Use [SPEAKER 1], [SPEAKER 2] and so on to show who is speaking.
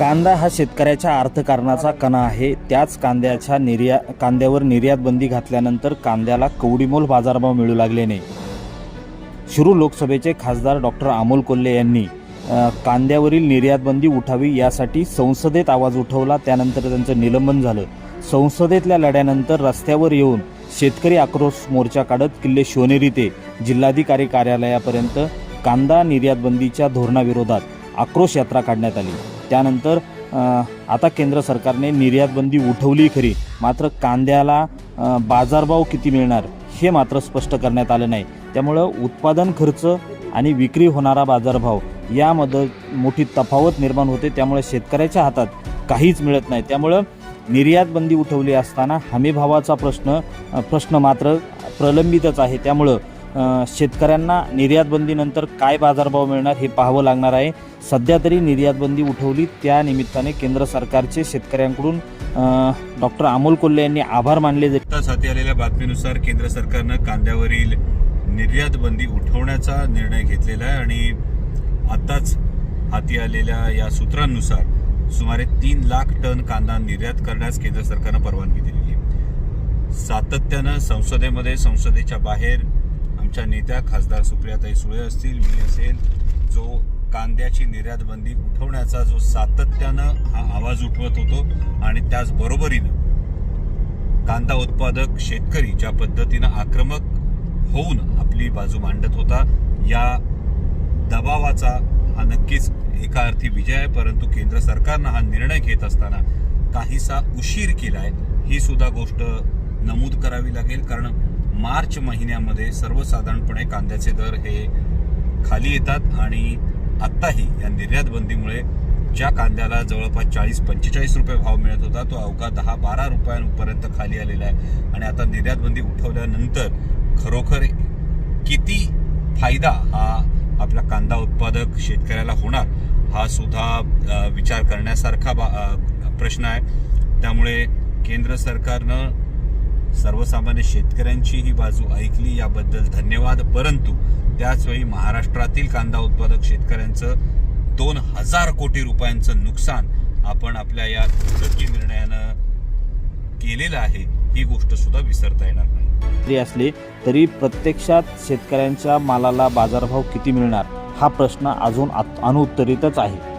[SPEAKER 1] कांदा हा शेतकऱ्याच्या अर्थकारणाचा कणा आहे. त्याच कांद्याच्या निर्या कांद्यावर निर्यात बंदी घातल्यानंतर कांद्याला कवडीमोल बाजारभाव मिळू लागले नाही लोकसभेचे खासदार डॉक्टर अमोल कोल्हे यांनी कांद्यावरील निर्यात बंदी उठावी यासाठी संसदेत आवाज उठवला. त्यानंतर त्यांचं निलंबन झालं. संसदेतल्या लढ्यानंतर रस्त्यावर येऊन शेतकरी आक्रोश मोर्चा काढत किल्ले शिवनेरी ते जिल्हाधिकारी कार्यालयापर्यंत कांदा निर्यात बंदीच्या धोरणाविरोधात आक्रोश यात्रा काढण्यात आली. त्यानंतर आता केंद्र सरकारने निर्यातबंदी उठवली खरी. मात्र कांद्याला बाजारभाव किती मिळणार हे मात्र स्पष्ट करण्यात आलं नाही. त्यामुळं उत्पादन खर्च आणि विक्री होणारा बाजारभाव यामध्ये मोठी तफावत निर्माण होते. त्यामुळे शेतकऱ्याच्या हातात काहीच मिळत नाही. त्यामुळं निर्यात बंदी उठवली असताना हमीभावाचा प्रश्न प्रश्न मात्र प्रलंबितच आहे. त्यामुळं शेतकऱ्यांना निर्यातबंदीनंतर काय बाजारभाव मिळणार हे पाहावं लागणार आहे. सध्या तरी निर्यातबंदी उठवली. त्या निमित्ताने केंद्र सरकारचे शेतकऱ्यांकडून डॉक्टर अमोल कोल्हे यांनी आभार मानले
[SPEAKER 2] हाती आलेल्या बातमीनुसार केंद्र सरकारनं कांद्यावरील निर्यात बंदी उठवण्याचा निर्णय घेतलेला आहे आणि आताच हाती आलेल्या या सूत्रांनुसार सुमारे तीन लाख टन कांदा निर्यात करण्यास केंद्र सरकारनं परवानगी दिलेली आहे. सातत्यानं संसदेमध्ये संसदेच्या बाहेर आमच्या नेत्या खासदार सुप्रियाताई सुळे असतील मी असेल जो कांद्याची निर्यात बंदी उठवण्याचा जो सातत्यानं हा आवाज उठवत होतो आणि त्याचबरोबरीनं कांदा उत्पादक शेतकरी ज्या पद्धतीनं आक्रमक होऊन आपली बाजू मांडत होता या दबावाचा हा नक्कीच एका अर्थी विजय आहे. परंतु केंद्र सरकारनं हा निर्णय घेत असताना काहीसा उशीर केलाय ही सुद्धा गोष्ट नमूद करावी लागेल. कारण मार्च महिन्यामध्ये सर्वसाधारणपणे कांद्याचे दर हे खाली येतात आणि आत्ताही या निर्यात बंदीमुळे ज्या कांद्याला जवळपास चाळीस पंचेचाळीस रुपये भाव मिळत होता तो अवघा दहा बारा रुपयांपर्यंत खाली आलेला आहे. आणि आता निर्यात बंदी उठवल्यानंतर खरोखर किती फायदा हा आपला कांदा उत्पादक शेतकऱ्याला होणार हा सुद्धा विचार करण्यासारखा बा- प्रश्न आहे. त्यामुळे केंद्र सरकारनं सर्वसामान्य शेतकऱ्यांची ही बाजू ऐकली याबद्दल धन्यवाद. परंतु त्याचवेळी महाराष्ट्रातील कांदा उत्पादक शेतकऱ्यांचं दोन हजार कोटी रुपयांचं नुकसान आपण आपल्या या दुर्गती निर्णयानं केलेलं आहे ही गोष्ट सुद्धा विसरता येणार नाही.
[SPEAKER 1] जरी असले तरी प्रत्यक्षात शेतकऱ्यांच्या मालाला बाजारभाव किती मिळणार हा प्रश्न अजून अनुत्तरितच आहे.